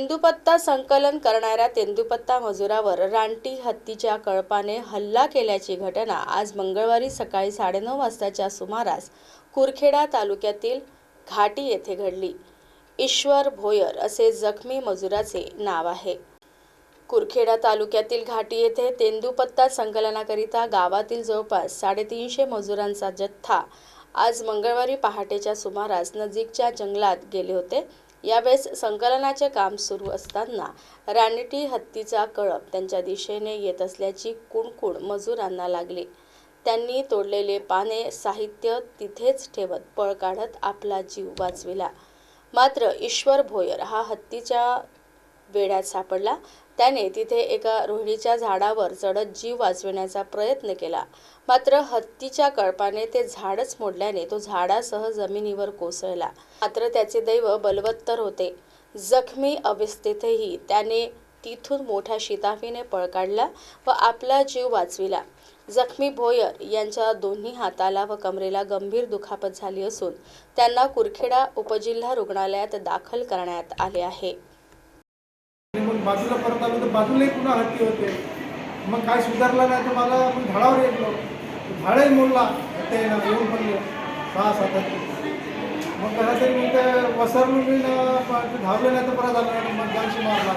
तेंदुपत्ता संकलन करणाऱ्या तेंदुपत्ता मजुरावर रानटी हत्तीच्या कळपाने हल्ला केल्याची घटना आज मंगळवारी सकाळी साडेनऊ वाजताच्या सुमारास कुरखेडा तालुक्यातील घाटी येथे घडली. ईश्वर भोयर असे जखमी मजुराचे नाव आहे. कुरखेडा तालुक्यातील घाटी येथे तेंदुपत्ता संकलनाकरिता गावातील जवळपास साडेतीनशे मजुरांचा जथ्था आज मंगळवारी पहाटेच्या सुमारास नजीकच्या जंगलात गेले होते. यावेळेस संकलनाचे काम सुरू असताना रानटी हत्तीचा कळप त्यांच्या दिशेने येत असल्याची कुणकुण मजुरांना लागली. त्यांनी तोडलेले पाने साहित्य तिथेच ठेवत पळ काढत आपला जीव वाचविला. मात्र ईश्वर भोयर हा हत्तीच्या वेढ्यात सापडला. त्याने तिथे एका रोहिणीच्या झाडावर चढत जीव वाचविण्याचा प्रयत्न केला. मात्र हत्तीच्या कळपाने ते झाडच मोडल्याने तो झाडासह जमिनीवर कोसळला. मात्र त्याचे दैव बलवत्तर होते. जखमी अवस्थेतही त्याने तिथून मोठ्या शिताफीने पळ काढला व आपला जीव वाचविला. जखमी भोयर यांच्या दोन्ही हाताला व कमरेला गंभीर दुखापत झाली असून त्यांना कुरखेडा उपजिल्हा रुग्णालयात दाखल करण्यात आले आहे. मग बाजूला परत आलो तर बाजूलाही पुन्हा हत्ती होते. मग काय सुधारला नाही तर मला मग झाडावर येतलो झाडही मोडला. ते येऊन पडले. सहा सात हत्ती. मग कसा तरी मग ते वसरलो मी धावलं धावले नाही तर परत आलं नाही. मग मारला.